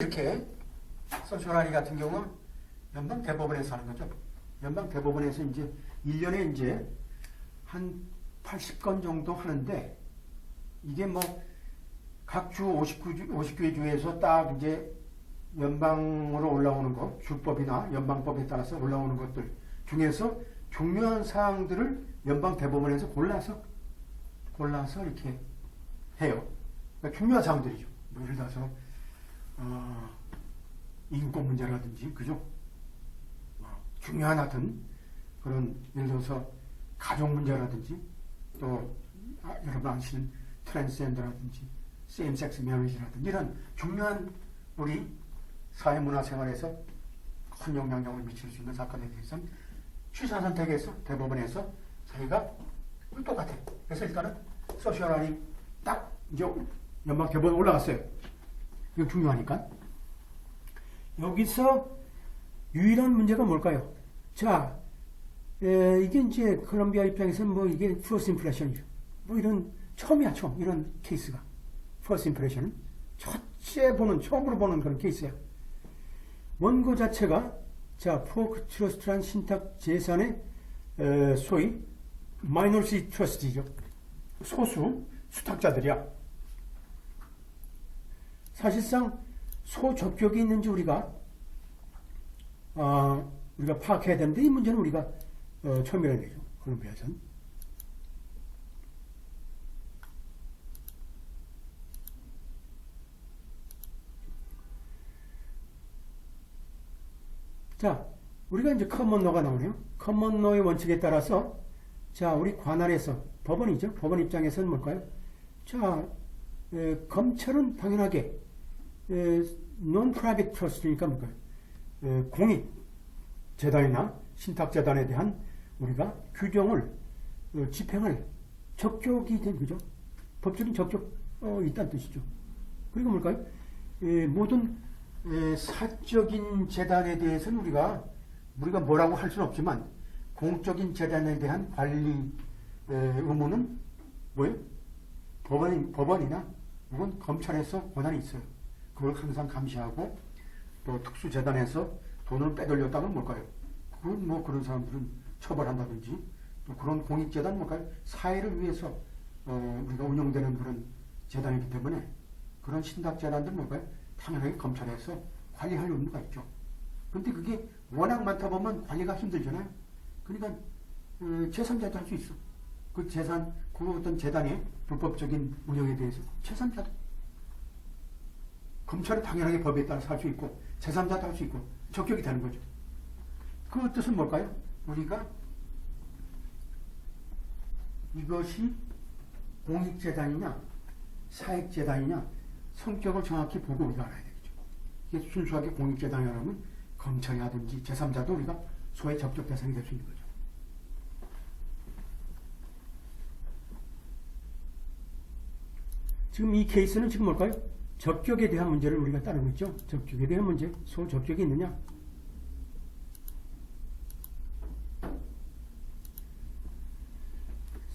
이렇게 소셜하니 같은 경우는 연방 대법원에서 하는 거죠. 연방 대법원에서 이제 1년에 이제 한 80건 정도 하는데 이게 뭐 각 주 59주, 59개 주에서 딱 이제 연방으로 올라오는 것, 주법이나 연방법에 따라서 올라오는 것들 중에서 중요한 사항들을 연방 대법원에서 골라서 골라서 이렇게 해요. 그러니까 중요한 사항들이죠. 뭐 예를 들어서 어, 인권 문제라든지 그죠? 어, 중요한 하여튼 그런 예를 들어서 가족 문제라든지 또 아, 여러분 아시는 트랜스젠더라든지 세임섹스 매니지라든지 이런 중요한 우리 사회 문화 생활에서 큰 영향력을 미칠 수 있는 사건에 대해서는 취사 선택에서 대법원에서 자기가 똑같아. 그래서 일단은 소셜라니 딱 이제 연방 대법원 올라갔어요. 이거 중요하니까. 여기서 유일한 문제가 뭘까요? 자, 에, 이게 이제 콜롬비아 입장에서는 뭐 이게 first impression이죠. 뭐 이런 처음이야, 처음. 이런 케이스가. first impression은 첫째 보는, 처음으로 보는 그런 케이스야. 원고 자체가 자, 포크 트러스트란 신탁 재산의 에, 소위 마이너리티 트러스트죠. 소수 수탁자들이야. 사실상 소접격이 있는지 우리가 어, 우리가 파악해야 되는데 이 문제는 우리가 어, 처음이라는 얘기죠. 콜롬비아에서는. 자, 우리가 이제 커먼노가 나오네요. 커먼노의 원칙에 따라서 자, 우리 관할에서 법원이죠. 법원 입장에서는 뭘까요? 자, 에, 검찰은 당연하게 non-private trust니까 뭘까요? 에, 공익 재단이나 신탁 재단에 대한 우리가 규정을 어, 집행할 적격이 된 그죠? 법적인 적격 어, 있다는 뜻이죠. 그리고 뭘까요? 에, 모든 에, 사적인 재단에 대해서는 우리가 우리가 뭐라고 할 수는 없지만 공적인 재단에 대한 관리 에, 의무는 뭐예요? 법원, 법원이나 혹은 검찰에서 권한이 있어요. 그걸 항상 감시하고 또 특수재단에서 돈을 빼돌렸다면 뭘까요? 그건 뭐 그런 사람들은 처벌한다든지 또 그런 공익재단 뭘까요? 사회를 위해서 어, 우리가 운영되는 그런 재단이기 때문에 그런 신탁재단들 뭘까요? 당연하게 검찰에서 관리할 의무가 있죠. 근데 그게 워낙 많다 보면 관리가 힘들잖아요. 그러니까 어, 제3자도 할 수 있어. 그 재산, 그 어떤 재단의 불법적인 운영에 대해서 제3자도. 검찰은 당연하게 법에 따라서 할 수 있고, 제3자도 할 수 있고, 적격이 되는 거죠. 그 뜻은 뭘까요? 우리가 이것이 공익재단이냐, 사익재단이냐, 성격을 정확히 보고 우리가 알아야 되겠죠. 이게 순수하게 공익재단이라면 검찰이 하든지 제3자도 우리가 소의 적격 대상이 될 수 있는 거죠. 지금 이 케이스는 지금 뭘까요? 적격에 대한 문제를 우리가 따르고 있죠. 적격에 대한 문제, 소적격이 있느냐?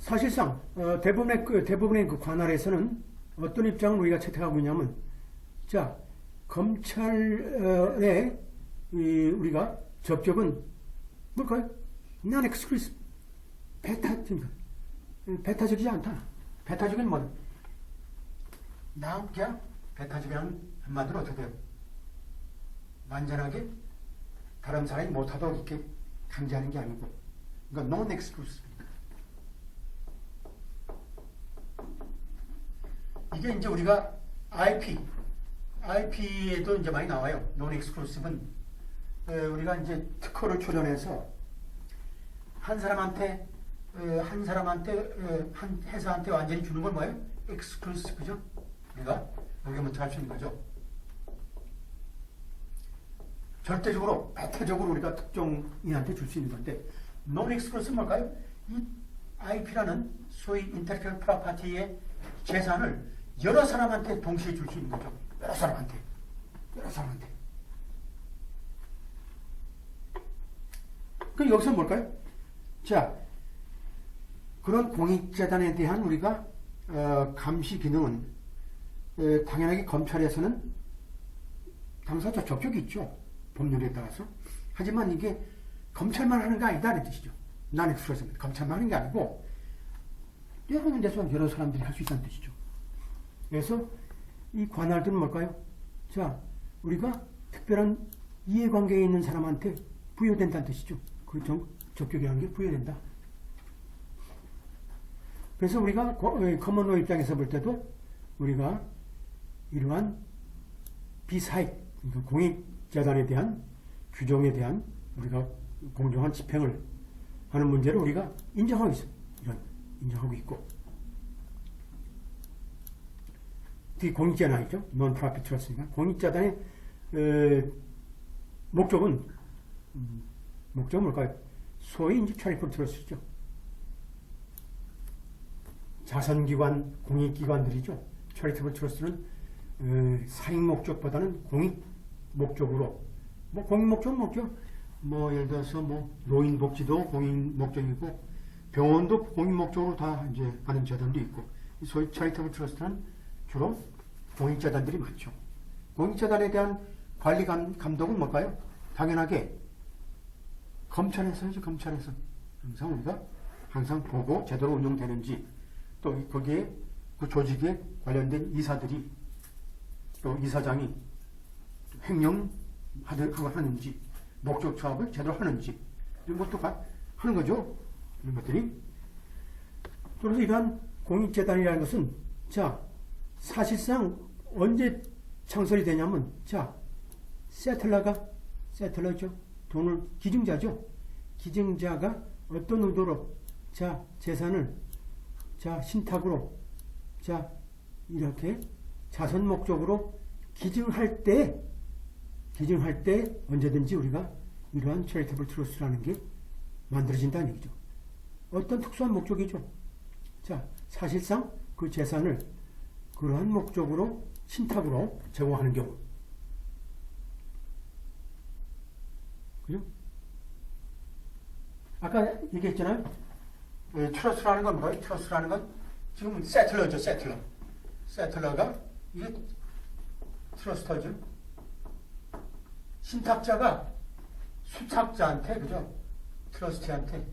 사실상 어, 대부분의 그, 대부분의 그 관할에서는 어떤 입장을 우리가 채택하고 있냐면, 자 검찰의 이, 우리가 적격은 뭘까요? 난 엑스크루스 배타적인 배타적이지 않다. 배타적인 뭐? 나 그냥 배타적이라는 한마디로 어떻게 돼요? 완전하게 다른 사람이 못하도록 이렇게 강제하는 게 아니고, 그러니까 non exclusive. 이게 이제 우리가 IP, IP에도 이제 많이 나와요. non exclusive는 에, 우리가 이제 특허를 출연해서 한 사람한테 에, 한 사람한테 에, 한 회사한테 완전히 주는 건 뭐예요? exclusive죠. 우리가 여기 먼저 할 수 있는 거죠. 절대적으로 배타적으로 우리가 특정인한테 줄 수 있는 건데 non exclusive 뭘까요? 이 IP라는 소위 intellectual property의 재산을 여러 사람한테 동시에 줄 수 있는 거죠. 여러 사람한테. 여러 사람한테. 그 여기서 뭘까요? 자, 그런 공익재단에 대한 우리가 어, 감시 기능은 에, 당연하게 검찰에서는 당사자 적격이 있죠. 법률에 따라서. 하지만 이게 검찰만 하는 게 아니다는 뜻이죠. 나는 그래서 검찰만 하는 게 아니고 여러 군데서 여러 사람들이 할 수 있다는 뜻이죠. 그래서 이 관할들은 뭘까요? 자, 우리가 특별한 이해관계에 있는 사람한테 부여된다는 뜻이죠. 그 정, 적격이라는 게 부여된다. 그래서 우리가 거- 커먼로 입장에서 볼 때도 우리가 이러한 비사익, 그러니까 공익재단에 대한 규정에 대한 우리가 공정한 집행을 하는 문제를 우리가 인정하고 있어요. 이런 인정하고 있고. 특히 공익재단이죠. 논프라핏 트러스니까 공익재단의 에, 목적은 음, 목적은 뭘까요? 소위 이제 차리풀 트러스죠. 자선기관, 공익기관들이죠. 차리티블 트러스트는 에, 사익 목적보다는 공익 목적으로 뭐 공익 목적 목적 뭐 예를 들어서 뭐 노인 복지도 공익 목적이고 병원도 공익 목적으로 다 이제 하는 재단도 있고 이 소위 차리티블 트러스트는 주로 공익 재단들이 많죠. 공익 재단에 대한 관리 감, 감독은 뭘까요? 당연하게 검찰에서 이제 검찰에서 항상 우리가 항상 보고 제대로 운영되는지 또 거기에 그 조직에 관련된 이사들이 또 이사장이 횡령 하고 하는지 목적 사업을 제대로 하는지 이런 것도 가- 하는 거죠. 이런 것들이. 그래서 이러한 공익재단이라는 것은 자 사실상 언제 창설이 되냐면 자 세틀러가 세틀러죠. 돈을 기증자죠. 기증자가 어떤 의도로 자 재산을 자 신탁으로 자 이렇게 자선 목적으로 기증할 때 기증할 때 언제든지 우리가 이러한 체리테블 트러스라는 게 만들어진다는 얘기죠. 어떤 특수한 목적이죠. 자 사실상 그 재산을 그러한 목적으로 신탁으로 제공하는 경우 그죠? 아까 얘기했잖아요. 예, 트러스라는 건 뭐예요? 트러스라는 건 지금 세틀러죠, 세틀러. 세틀러가 이게 트러스터죠. 신탁자가 수탁자한테 그죠? 트러스티한테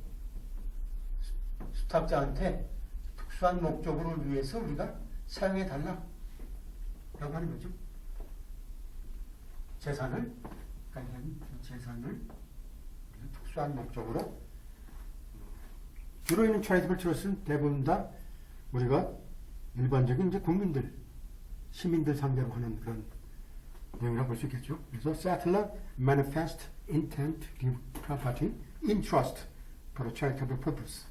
수탁자한테 특수한 목적으로 위해서 우리가 사용해 달라 라고 하는 거죠. 재산을 관련 재산을 특수한 목적으로 주로 있는 차리티블 트러스는 대부분 다 우리가 일반적인 이제 국민들, 시민들 상대로 하는 그런 내용이라고 볼 수 있겠죠. 그래서 settler manifest intent give property in trust for charitable purpose.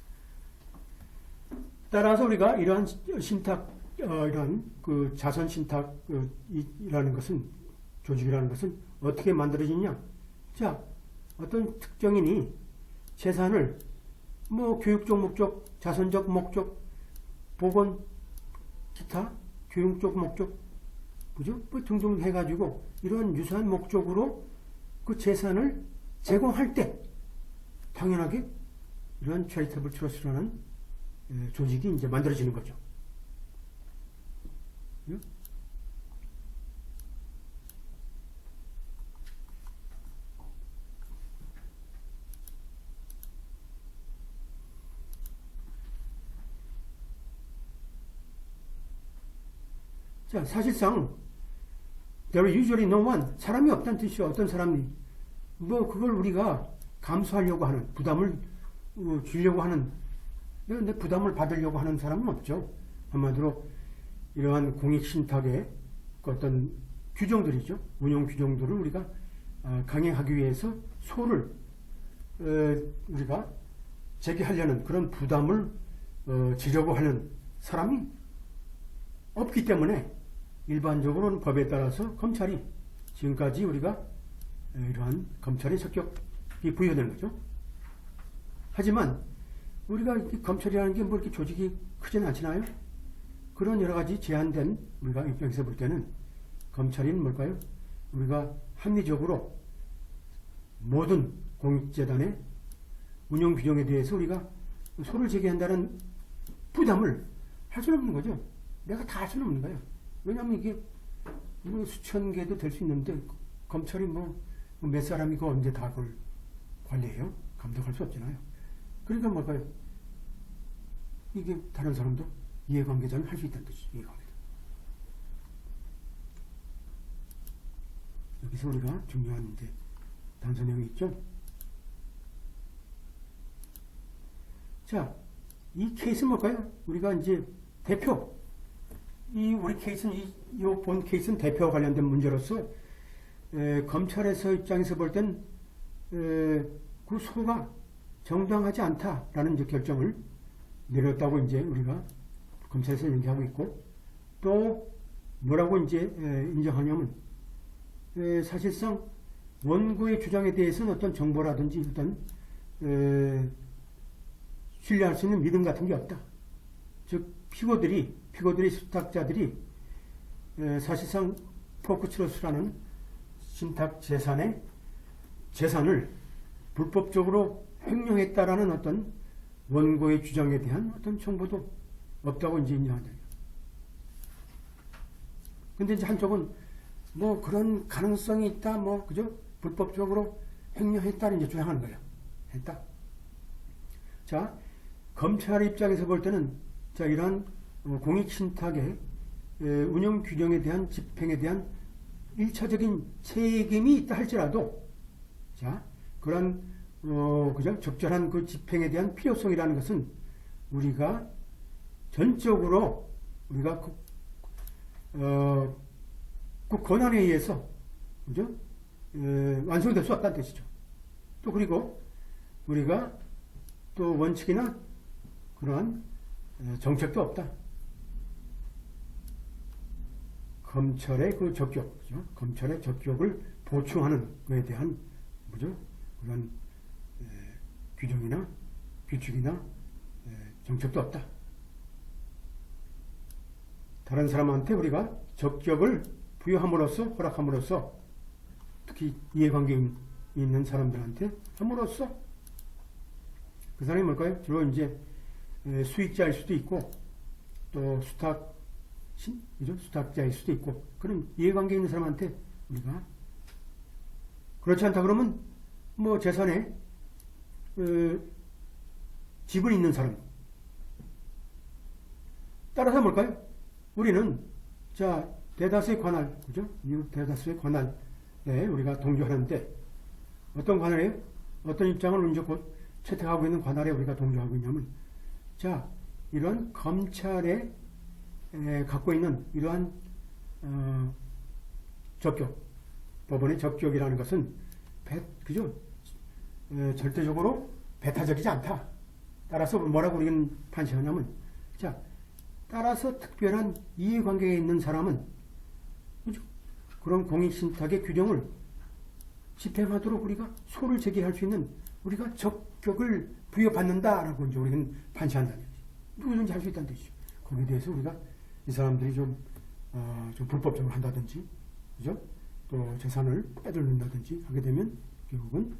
따라서 우리가 이러한 신탁, 어, 이런 그 자선 신탁 어, 이- 이라는 것은 조직이라는 것은 어떻게 만들어지냐? 자, 어떤 특정인이 재산을 뭐 교육적 목적, 자선적 목적, 보건, 기타, 교육적 목적, 그죠? 뭐 등등 해가지고 이런 유사한 목적으로 그 재산을 제공할 때 당연하게 이런 trust라는 에, 조직이 이제 만들어지는 거죠. 자, 사실상 there usually no one 사람이 없다는 뜻이죠. 어떤 사람이 뭐 그걸 우리가 감수하려고 하는 부담을 어, 주려고 하는 근데 부담을 받으려고 하는 사람은 없죠. 한마디로 이러한 공익 신탁의 그 어떤 규정들이죠. 운영 규정들을 우리가 어, 강행하기 위해서 소를 어, 우리가 제기하려는 그런 부담을 어, 지려고 하는 사람이 없기 때문에 일반적으로는 법에 따라서 검찰이 지금까지 우리가 이러한 검찰의 적격이 부여되는 거죠. 하지만 우리가 검찰이라는 게 뭐 이렇게 조직이 크지는 않잖아요. 그런 여러 가지 제한된 우리가 입장에서 볼 때는 검찰인 뭘까요? 우리가 합리적으로 모든 공익재단의 운영 규정에 대해서 우리가 소를 제기한다는 부담을 할 수는 없는 거죠. 내가 다 할 수는 없는 거예요. 왜냐하면 이게 뭐 수천 개도 될 수 있는데 검찰이 뭐 몇 사람이고 언제 다 그걸 관리해요? 감독할 수 없잖아요. 그러니까 뭘까요? 이게 다른 사람도 이해관계자는 할 수 있다는 뜻이죠. 이해관계자. 여기서 우리가 중요한 이제 단서 내용이 있죠. 자, 이 케이스는 뭘까요? 우리가 이제 대표, 이 우리 케이스는 이본 케이스는 대표와 관련된 문제로서 에, 검찰에서 입장에서 볼 땐 그 소가 정당하지 않다라는 이제 결정을 내렸다고 이제 우리가 검찰에서 얘기하고 있고 또 뭐라고 이제 에, 인정하냐면 에, 사실상 원고의 주장에 대해서는 어떤 정보라든지 어떤 에, 신뢰할 수 있는 믿음 같은 게 없다. 즉 피고들이 피고들이 수탁자들이 에, 사실상 포크트러스라는 신탁 재산의 재산을 불법적으로 횡령했다라는 어떤 원고의 주장에 대한 어떤 정보도 없다고 이제 인정한다. 근데 이제 한쪽은 뭐 그런 가능성이 있다, 뭐 그죠? 불법적으로 횡령했다는 이제 주장하는 거예요. 했다. 자, 검찰 입장에서 볼 때는 자 이러한 어, 공익신탁의 에, 운영 규정에 대한 집행에 대한 일차적인 책임이 있다 할지라도 자 그런 어 그죠 적절한 그 집행에 대한 필요성이라는 것은 우리가 전적으로 우리가 그, 어, 그 권한에 의해서 그죠 에, 완성될 수 없다는 뜻이죠. 또 그리고 우리가 또 원칙이나 그러한 에, 정책도 없다. 검찰의 그 적격, 그죠? 검찰의 적격을 보충하는 것에 대한 뭐죠? 그런 에, 규정이나 규칙이나 에, 정책도 없다. 다른 사람한테 우리가 적격을 부여함으로써 허락함으로써 특히 이해관계 있는 사람들한테 함으로써 그 사람이 뭘까요? 주로 이제 에, 수익자일 수도 있고 또 수탁 신? 수탁자일 수도 있고 그런 이해관계 있는 사람한테 우리가 그렇지 않다 그러면 뭐 재산에 어, 지분 있는 사람 따라서 뭘까요? 우리는 자 대다수의 관할 그죠? 이 대다수의 관할에 우리가 동조하는데 어떤 관할이에요? 어떤 입장을 곧 채택하고 있는 관할에 우리가 동조하고 있냐면 자 이런 검찰의 에, 갖고 있는 이러한 어, 적격 법원의 적격이라는 것은 배, 그죠? 에, 절대적으로 배타적이지 않다. 따라서 뭐라고 우리는 판시하냐면 자 따라서 특별한 이해관계에 있는 사람은 그죠? 그런 공익신탁의 규정을 집행하도록 우리가 소를 제기할 수 있는 우리가 적격을 부여받는다라고 이제 우리는 판시한다는 얘기죠. 누구든지 할 수 있다는 뜻이죠. 거기에 대해서 우리가 이 사람들이 좀, 어, 좀 불법적으로 한다든지, 그죠? 또 재산을 빼돌린다든지 하게 되면 결국은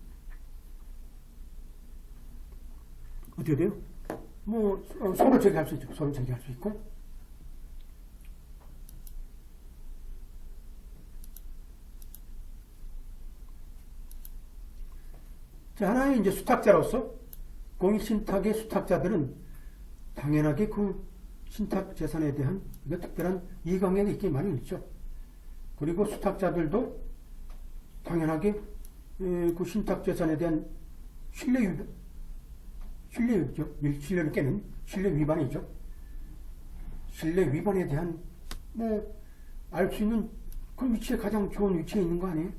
어떻게 돼요? 뭐, 어, 소를 제기할 수 있죠. 소를 제기할 수 있고. 자, 하나의 이제 수탁자로서 공익신탁의 수탁자들은 당연하게 그 신탁 재산에 대한 특별한 이해관계가 있기 마련이죠. 그리고 수탁자들도 당연하게 에, 그 신탁 재산에 대한 신뢰 위반, 신뢰죠. 신뢰를 깨는 신뢰 위반이죠. 신뢰 위반에 대한 뭐 알 수 있는 그 위치에 가장 좋은 위치에 있는 거 아니에요?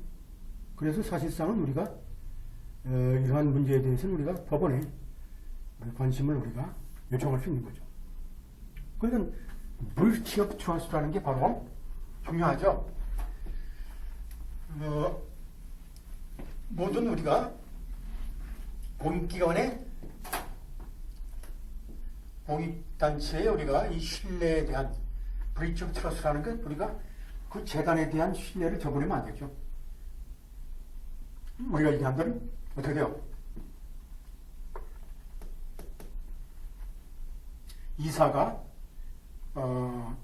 그래서 사실상은 우리가 어, 이러한 문제에 대해서는 우리가 법원에 관심을 우리가 요청할 수 있는 거죠. 그러니까 물티업 트러스트라는 게 바로 중요하죠. 어, 모든 우리가 공익기관의 공익단체에 우리가 이 신뢰에 대한 브리치 오브 트러스트라는 것 우리가 그 재단에 대한 신뢰를 저버리면 안 되죠. 우리가 얘기한 대로 어떻게 돼요? 이사가 어,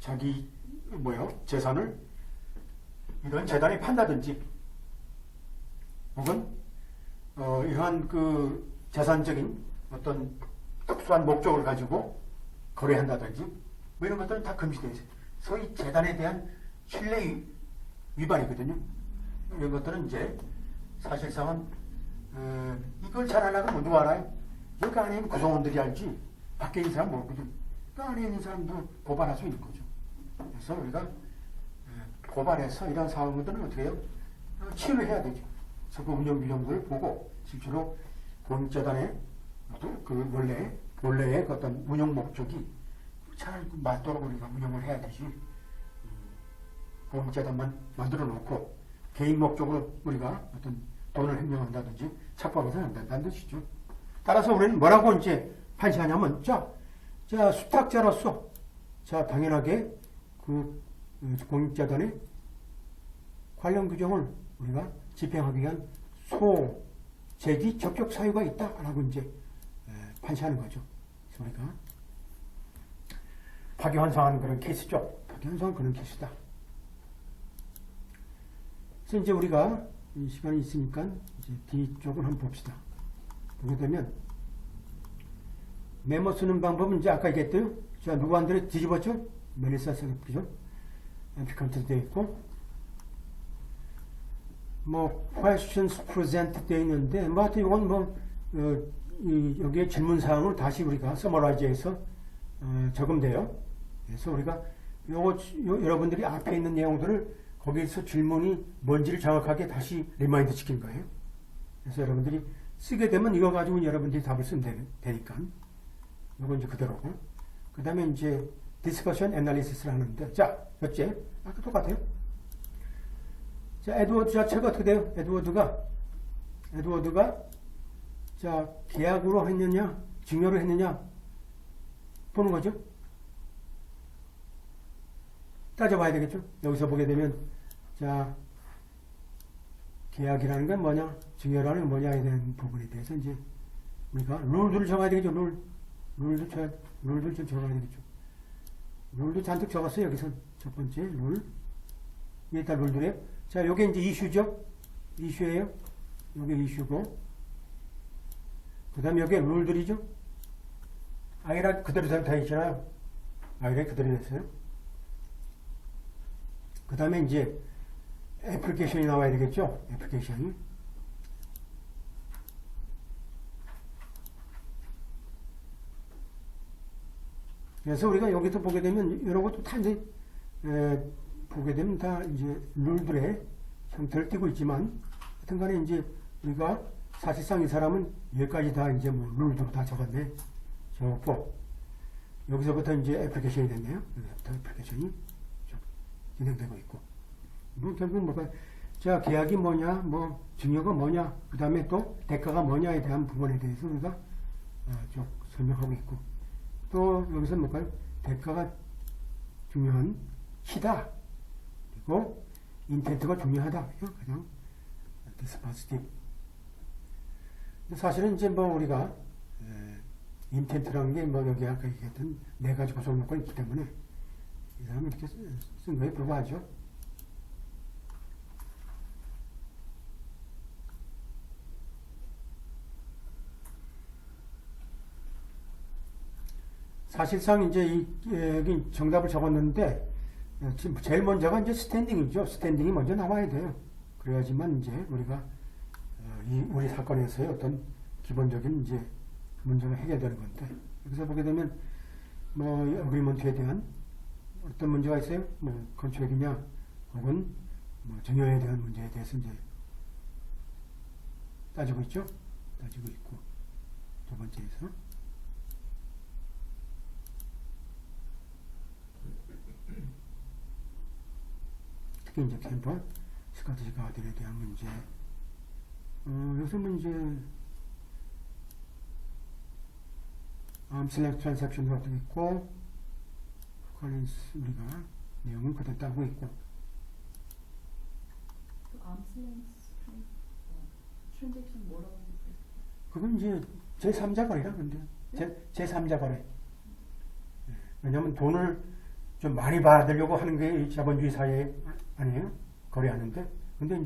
자기 뭐요 재산을 이런 재단이 판다든지 혹은 어, 이러한 그 재산적인 어떤 특수한 목적을 가지고 거래한다든지 뭐 이런 것들은 다 금지되어 있어요. 소위 재단에 대한 신뢰 위- 위반이거든요. 이런 것들은 이제 사실상은 어, 이걸 잘뭐 누가 알아요? 여기 있는 구성원들이 알지 밖에 있는 사람 모르거든. 그 안에 있는 사람도 고발할 수 있는 거죠. 그래서 우리가 어, 고발해서 이런 상황들은 어떻게 해요? 어, 치유를 해야 되죠. 그래서 그 운영 규정들을 보고 실제로 어떤 그 원래 원래의 그 어떤 운영 목적이 잘 맞도록 우리가 운영을 해야 되지. 음, 공익재단만 만들어 놓고 개인 목적으로 우리가 어떤 돈을 횡령한다든지 착박해서는 안 된다는 뜻이죠. 따라서 우리는 뭐라고 이제 판시하냐면 자, 자 수탁자로서 자 당연하게 그 음, 공익재단의 관련 규정을 우리가 집행하기 위한 소, 제기, 적격 사유가 있다라고 이제 에, 판시하는 거죠. 우리가 파기환송하는 그런 케이스죠. 파기환송은 그런 케이스다. 그래서 이제 우리가 이 시간이 있으니까 이제 뒤쪽을 한번 봅시다. 보게 되면 메모 쓰는 방법은 이제 아까 얘기했대요. 자, 누구한테 뒤집었죠? 멜리사 세그프죠? 앰피컨트 되어 있고 뭐 questions present 되어 있는데 뭐 하여튼 이건 뭐 어, 이, 여기에 질문 사항을 다시 우리가 서머라이즈해서 어, 적으면 그래서 우리가 요거 요, 여러분들이 앞에 있는 내용들을 거기에서 질문이 뭔지를 정확하게 다시 리마인드 시킨 거예요. 그래서 여러분들이 쓰게 되면 이거 가지고 여러분들이 답을 쓰면 되, 되니까 이건 이제 그대로고 그 다음에 이제 디스커션 애널리시스를 하는데 자 첫째 아까 똑같아요. 자 에드워드 자체가 어떻게 돼요? 에드워드가 에드워드가 자 계약으로 했느냐 증여로 했느냐 보는 거죠. 따져봐야 되겠죠. 여기서 보게 되면 자 계약이라는 건 뭐냐, 증여라는 건 뭐냐에 대한 부분에 대해서 이제 우리가 룰들을 정해야 되겠죠. 룰, 룰도 쳐, 룰들 좀 적어야 되겠죠. 룰도 잔뜩 적었어요. 여기서 첫 번째 룰. 여기다 룰들이에요. 자, 요게 이제 이슈죠. 이슈예요. 요게 이슈고. 그 다음에 여기에 룰들이죠. 아이라 그대로 되어 있잖아요. 아이라 그대로 됐어요. 그 다음에 이제 애플리케이션이 나와야 되겠죠? 애플리케이션 그래서 우리가 여기서 보게 되면 이런 것도 다 이제 에, 보게 되면 다 이제 룰들의 형태를 띠고 있지만 하여튼 간에 이제 우리가 사실상 이 사람은 여기까지 다 이제 뭐 룰도 다 적었네. 적었고 여기서부터 이제 애플리케이션이 됐네요. 여기서부터 애플리케이션이 쭉 진행되고 있고. 뭐 결국은 뭐가 자 계약이 뭐냐, 뭐 증여가 뭐냐, 그 다음에 또 대가가 뭐냐에 대한 부분에 대해서 우리가 어, 쭉 설명하고 있고 또 여기서 뭘까요? 대가가 중요한 키다 그리고 인텐트가 중요하다 이거 가장 디스파스티브 사실은 이제 뭐 우리가 에, 인텐트라는 게 뭐 여기 아까 얘기했던 네 가지 구성 요건이 있기 때문에 이 사람이 이렇게 쓴- 쓴 거에 불과하죠. 사실상 이제 이 에, 여기 정답을 적었는데 어, 지금 제일 먼저가 이제 스탠딩이죠. 스탠딩이 먼저 나와야 돼요. 그래야지만 이제 우리가 어, 이 우리 사건에서의 어떤 기본적인 이제 문제가 해결되는 건데 여기서 보게 되면 뭐 어그리먼트에 대한 어떤 문제가 있어요? 뭐 건축이냐 혹은 뭐 정여에 대한 문제에 대해서 이제 따지고 있죠. 따지고 있고 두 번째에서 특히 이제 캠퍼 스카트시 가든에 대한 문제. 어, 여기서 문제 암슬렉 트랜삭션도 어떻게 있고 컬린스 우리가 내용은 그대로 따고 있고. 그 트랜잭션 뭐라고? 그건 이제 제3자 거래라 근데. 제, 제3자 거래 예, 왜냐면 돈을 좀 많이 받으려고 하는 게이 자본주의 사회 아니에요? 거래하는데? 근데